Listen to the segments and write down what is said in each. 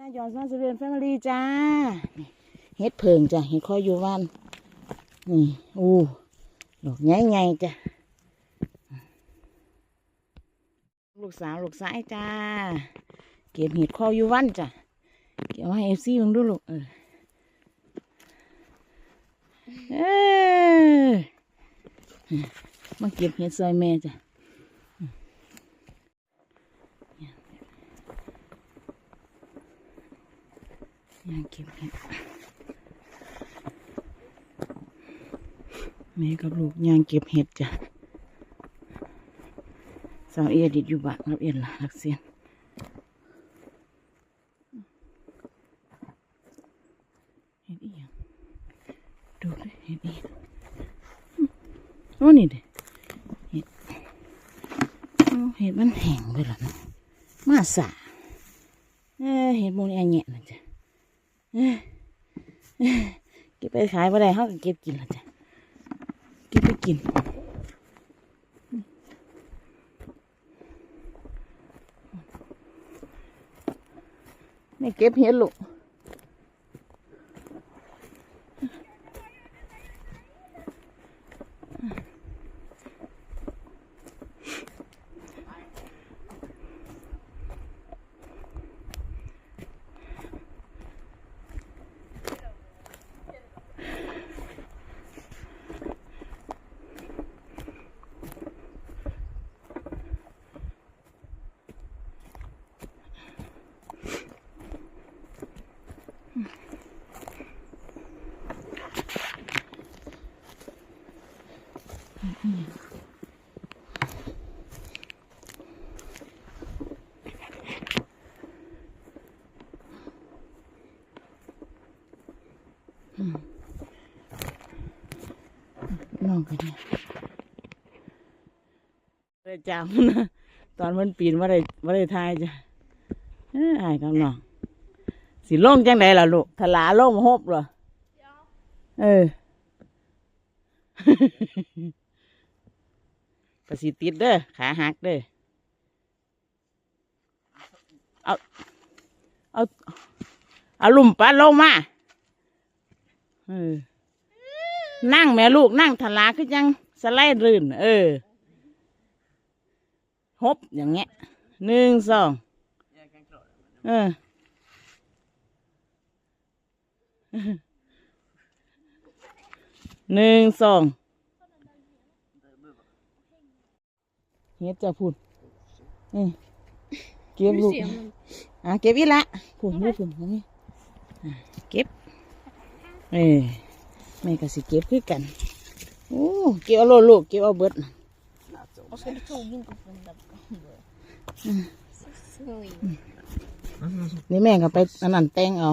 นายอนซอนสเรียนแฟมิลี่จ้าเฮ็ดเพิงจ้ะเฮ็ดคอยอยู่วันนี่อู้ดอกใหญ่ๆจ้ะลูกสาวลูกสายจ้า เก็บเห็ดคออยู่วันจ้ะเก็บให้เอฟซีมึงดูลูกเออเออมาเก็บเห็ดซอยแม่จ้ะ ย่างเก็บเห็ดแม่กับลูกย่างเก็บเห็ดจ้ะสาวเอียดิดอยู่บ้านรับเอียนละรักเสียนเห็ดอีหยังดูดิเห็ดอีหยังโอ้นี่เด้เห็ดโอ้เห็ดมันแห้งไปแล้วเนาะมาสาเอ้เห็ดโมนี่อันเนี้ยนะจ๊ะ เก็บไปขายมาได้เขาก็เก็บกินละจ้ะเก็บไปกินไม่เก็บเห็ดลูก ได้จำนะตอนมันปีนว่าได้ว่าได้ทายจ้ะเอ้ยอายกับน้องสิลงจังไดล่ะลูกถลาล่งหบเหรอเออกระสีติดเด้อขาหักเด้อเอาเอาเอาลุ่มปลาลงมาเออนั่งแม่ลูกนั่งทลาคือจังสไลด์รื่น เออ ฮบอย่างเงี้ยหนึ่งสองเออหนึ่งสองเฮ็ดจะพูดนี่เก็บลูกอะเก็บอีกละพูดนี่พูดนี่อะเก็บเออแม่ก็สิเก็บคือกันโอ้เก็บเอาโลดลูกเก็บเอาเบิด นี่แม่ก็ไปอันนั้นแต่งเอา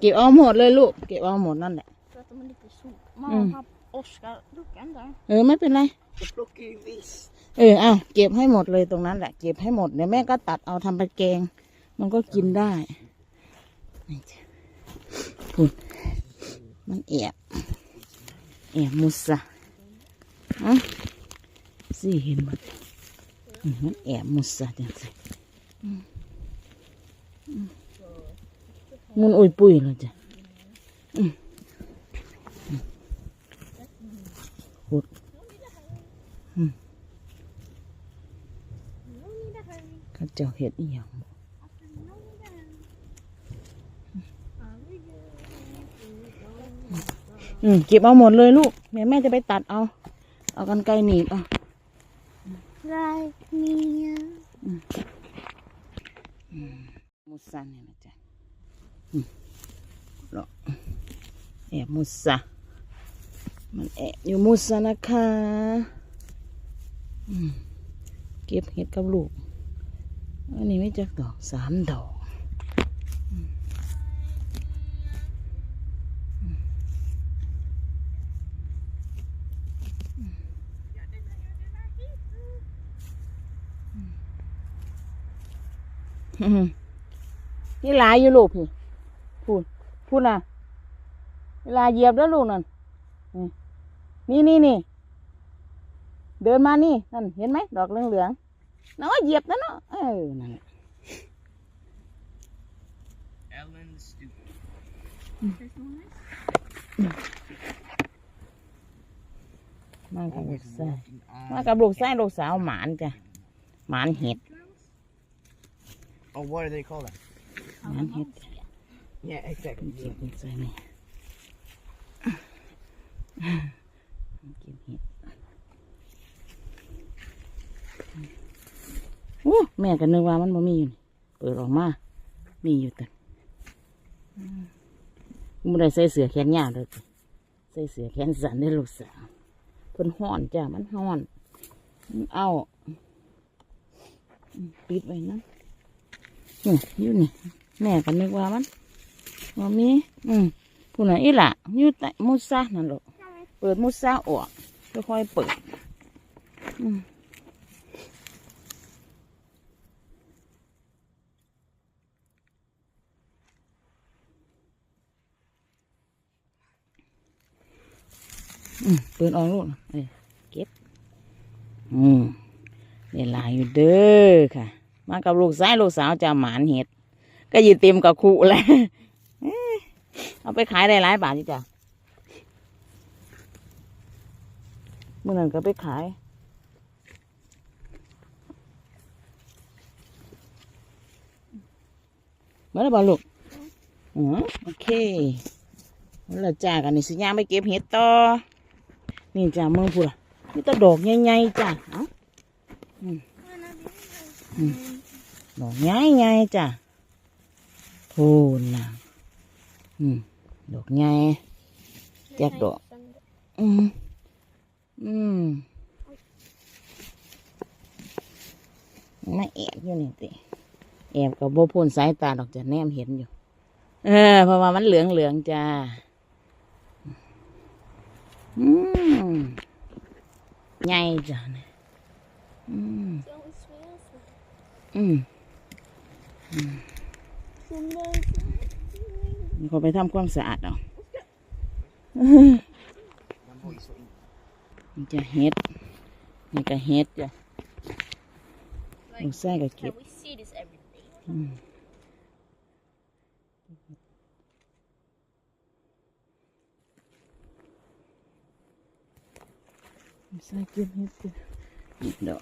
เก็บเอาหมดเลยลูก เก็บเอาหมดนั่นแหละ För att de är lite sol. Mamma, pappa, Oskar, luckan där. เออไม่เป็นไร Jag plockar ju vis. เออเอาเก็บให้หมดเลยตรงนั้นแหละ เก็บให้หมดเดี๋ยวแม่ก็ตัดเอาทำเป็นแกง มันก็กินได้นี่จ้ะพูดมันแอบแอบมุสะอะ สิเห็นหมดมันแอบมุสะจังสิมอืมมันอุยปุยเลยจ้ะอืมอืมพูดข้าเจ้าเห็ดอีหยังอืมเก็บเอาหมดเลยลูกแม่แม่จะไปตัดเอา เอากันไกลหนีบเอา Räkningar. มุสาเนี่ยนะจ๊ะหรอแอบมุสามันแอบอยู่มุสานะคะเก็บเห็ดกับลูก อันนี้ไม่จักดอกสามดอก นี่หลายอยู่ลูกพี่พูดพูดนะเวลาเหยียบแล้วลูกนั่นนี่นี่นี่เดินมานี่นั่นเห็นไหมดอกเหลืองๆน้อยเหยียบนะเนาะเออนั่นแหละ Lemon stew. There's no nice. มากับลูกไส้ Walking on มากับลูกไส้ลูกสาวหมานจ้ะหมานเห็ด Oh, what do they call that? หมานเห็ด Yeah, exactly. เก็บลูกไส้ไหมเก็บเห็ดโอ้แม่ก็นึกว่ามันบ่มีอยู่นี่เปิดออกมา มีอยู่แต่ไม่ได้ใส่เสื้อแขนยาวเลยใส่เสื้อแขนสั้นได้ลูกสาวเพิ่นห้อนจ้ะมันห้อนมันเอาอืมปิดไว้นะ นี่อยู่นี่ แม่ก็นึกว่ามันว่ามี อืมผู้ไหนอีหล่ะอยู่แต่มุซานั่นหรอกเปิดมุซาออกค่อยๆเปิด อืมเปิดออกลูกเอ้ยเก็บ อืมเวลายอยู่เด้อค่ะ มากับลูกสายลูกสาวจะหมานเห็ด ก็ยืนเต็มกับขู่เลยเอ้ยเอาไปขายได้หลายบาทจีจ้ะเมื่อนั้นก็ไปขายเมื่อไรบอลูกอ๋อโอเคแล้วจ้ากันนี่สิย่างไปเก็บเห็ดต่อ นี่จ้าเมืองพูดล่ะนี่ตะดอกใหญ่ๆจ้ะเอ้า ดอกใหญ่ๆจ้ะโทนนะอืมดอกใหญ่แจกดอก อืมอืมมาแอบอยู่นี่ติแอบกับโบพ่นสายตาดอกจะแนมเห็นอยู่ เออเพราะว่ามันเหลืองเหลืองๆจ้าอืมใหญ่จ้ะเนี่ยอืมอืม เขาไปทำความสะอาดเอามันจะเฮ็ดนี่ก็เฮ็ดจ้ะลูกไส้ก็เก็บ we see this every day. อืมลูกไส้เก็บเฮ็ดจ้ะอีกดอก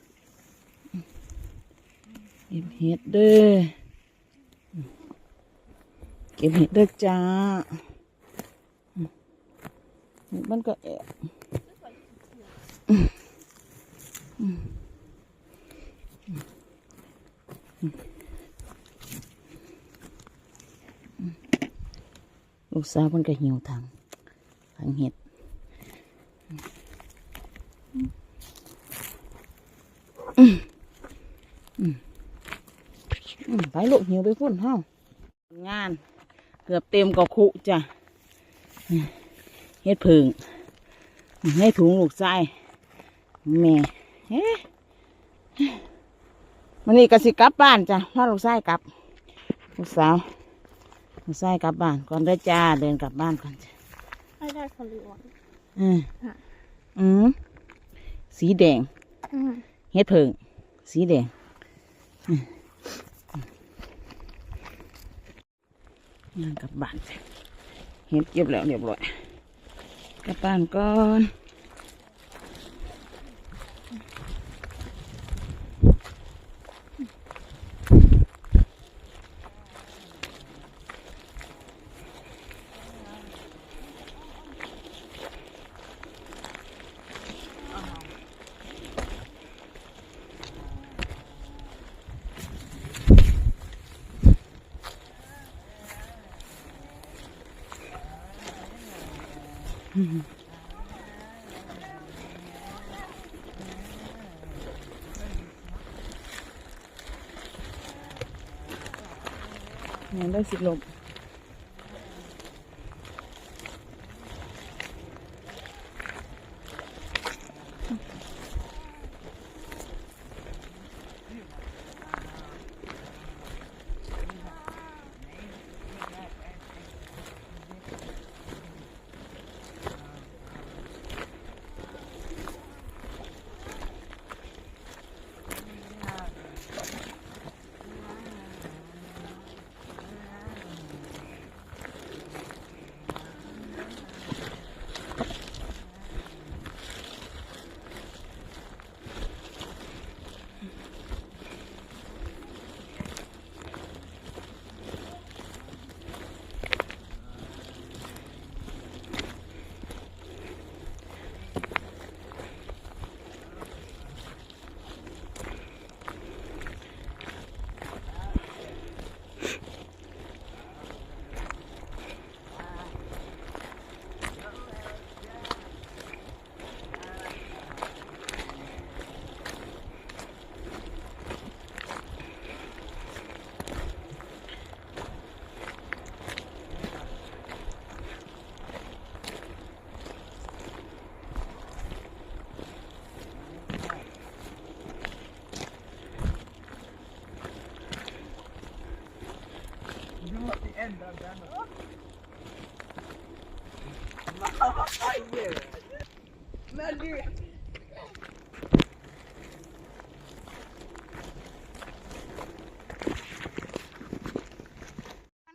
เก็บเฮ็ดเด้อ เก็บเฮ็ดเด้อจ้า มันก็แอบลูกสาวมันก็หิวทางทางเห็ดอืมอืมอืมไป ลูกหิวไปพุ่นเฮางาน เกือบเต็มกับคุจ้ะเฮ็ดผึ่งให้ถุงลูกไส้แม่เฮ้มันนี่ก็สิกลับบ้านจ้ะพาลูกไส้กลับลูกสาวลูกชายกลับบ้านก่อนได้อจ้าเดินกลับบ้านก่อนจ้ะ I got a blue one. อืมอืมสีแดง Mm. เฮ็ดเพิงสีแดง นั่งกลับบ้านจ้ะเห็ดเก็บแล้วเรียบร้อยกลับบ้านก่อน ได้สิลม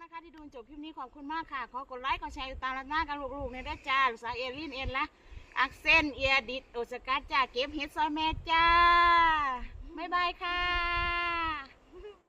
นะคะที่ดูจบคลิปนี้ขอบคุณมากค่ะ ขอกดไลค์กดแชร์ตามรักหน้ากันลูกๆในด้จ้าสาวเอลินเอ็นละอักเซนเอียดิดโอสกัดจ้าเก็บเฮ็ดซอยแม่จ้า บ๊ายบายค่ะ